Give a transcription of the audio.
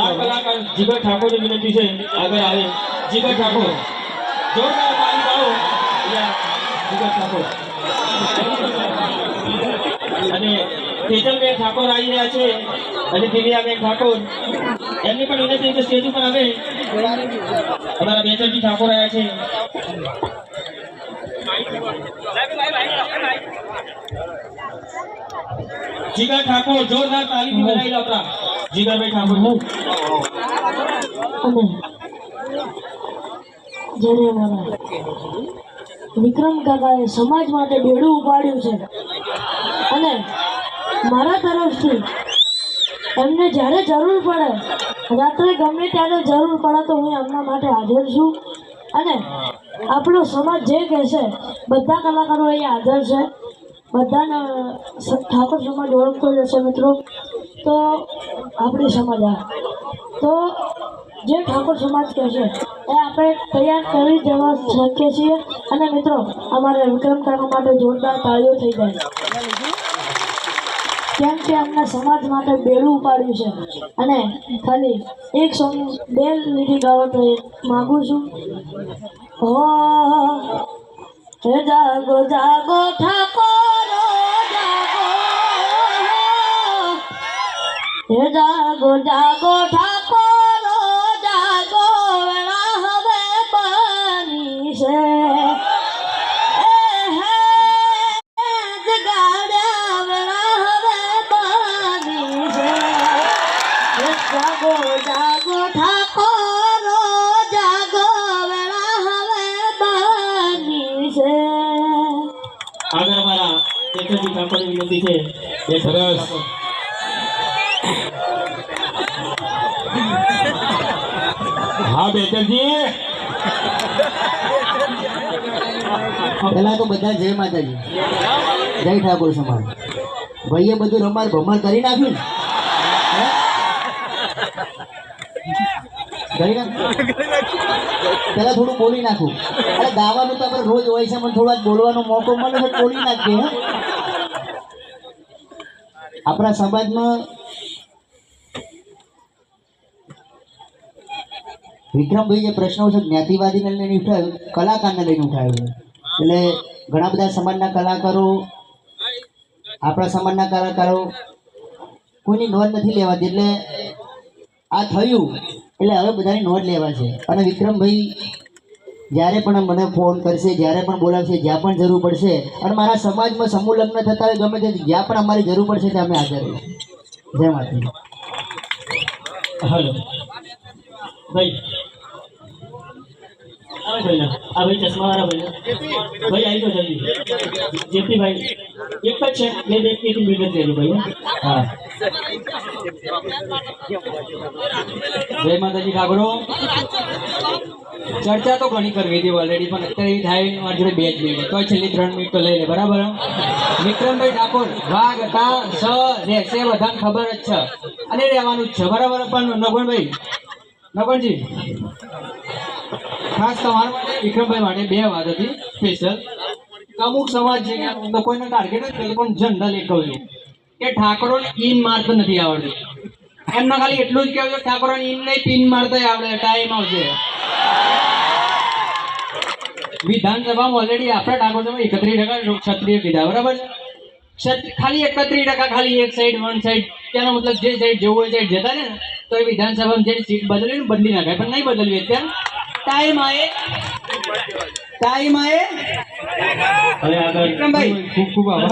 આ કલાકાર જીગર ઠાકોરની વિનંતી છે આગળ આવે. જીગર ઠાકોર જોરદાર તાળી પાડો જીગર ઠાકોર. અને તેજલબેન ઠાકોર આવી રહ્યા છે અને દિવ્યાબેન ઠાકોર. એમની પણ વિનંતી કે સ્ટેજ ઉપર આવે. અમારા બેચરજી ઠાકોર આવ્યા છે. જીગર ઠાકોર જોરદાર તાલીમ વધાવી લો આપણા. જીગરભાઈ ઠાકોર અને જેને વિક્રમ કાકાએ સમાજ માટે બેડું ઉપાડ્યું છે. અને મારા તરફથી એમને જ્યારે જરૂર પડે, રાત્રે ગમે ત્યારે જરૂર પડે તો હું એમના માટે હાજર છું. અને આપણો સમાજ જે કહેશે, બધા કલાકારો અહીંયા હાજર છે. બધાને ઠાકોર સમાજ ઓળખતો જશે મિત્રો. તો આપણી સમાજ આ. તો જે ઠાકોર સમાજ કહેશે એ આપણે તૈયાર કરી દેવા શકીએ છીએ. અને મિત્રો, અમારે વિક્રમ કાકા માટે જોરદાર તાળીઓ થઈ જાય. કેમ કે અમને સમાજ માટે બેડું ઉપાડ્યું છે. અને ખાલી એક સોંગ, બે લીટી ગાવા તો માગું છું. હો જાગો જાગો, ઠાકોર હે, જાગો જાગો, ઠાકોરો. વેળા હવે બની છે આગળ અમારા બેચરજી ઠાકોરની વિનંતી છે બે સરસ હા બેચરજી પહેલા તો બધા જય માતાજી. જય ઠાકોર સમાજ. ભાઈએ બધું રમાર ભમાર કરી નાખ્યું પહેલા થોડું બોલી નાખું. અરે ગાવાનું તો આપણે રોજ હોય છે મને થોડો બોલવાનો મોકો મળે તો બોલી નાખીએ આપણા સમાજમાં વિક્રમભાઈ જે પ્રશ્નો છે જ્ઞાતિવાદીને લઈને ઉઠાવ્યો, કલાકારને લઈને ઉઠાવ્યો. એટલે ઘણા બધા સમાજના કલાકારો, આપણા સમાજના કલાકારો કોઈની નોંધ નથી લેવાતી એટલે આ થયું. એટલે હવે બધાની નોંધ લેવા છે. અને વિક્રમભાઈ જ્યારે પણ મને ફોન કરશે, જ્યારે પણ બોલાવશે, જ્યાં પણ જરૂર પડશે, અને મારા સમાજમાં સમૂહ લગ્ન થતા હોય, ગમે તે, જ્યાં પણ અમારી જરૂર પડશે, ત્યાં અમે હાજર જય માતા હલો. ભાઈ ભાઈ, આ ભાઈ ચશ્મા વાળા ભાઈ ભાઈ, આવી જાઓ જલ્દી. જેપી ભાઈ એક જ છે, બે બે, એક મિનિટ લેજો ભાઈ, હા. જય માતાજી ઠાકોરો ચર્ચા તો ઘણી કરવી હતી ઓલરેડી પણ અત્યારે થાય, મારી જોડે બે જ મિનિટ તો છેલ્લી ત્રણ મિનિટ તો લઈ લે, બરાબર વિક્રમભાઈ ઠાકોર, વાઘ હતા સ રહેશે બધાને ખબર જ છે. અને રહેવાનું જ છે, બરાબર, પણ નગણભાઈ, નગણજી. ખાસ તમારા માટે વિક્રમભાઈ માટે બે વાત હતી સ્પેશિયલ અમુક સમાજ છે કે કોઈને ટાર્ગેટ જ કર્યું પણ જનરલ એક કહું કે ઠાકોરોને ઇન મારતા નથી આવડતું. એમના ખાલી એટલું જ કહેવું ઠાકોરોને ઇન નહીં, પિન મારતા આવડે, ટાઈમ આવશે. વિધાનસભામાં ઓલરેડી આપણા ઠાકોર સમાજ એકત્રીસ ટકા ક્ષત્રિય કીધા, બરાબર છે? ખાલી એકત્રીસ ટકા, ખાલી એક સાઈડ વન સાઈડ તેનો મતલબ જે સાઈડ જેવું હોય સાઈડ જતા ને, તો એ વિધાનસભામાં જે સીટ બદલી બદલી નાખાય પણ નહીં બદલવી અત્યારે ટાઈમ આયે? ટાઈમ આયે? વિક્રમભાઈ. ખૂબ ખૂબ આભાર.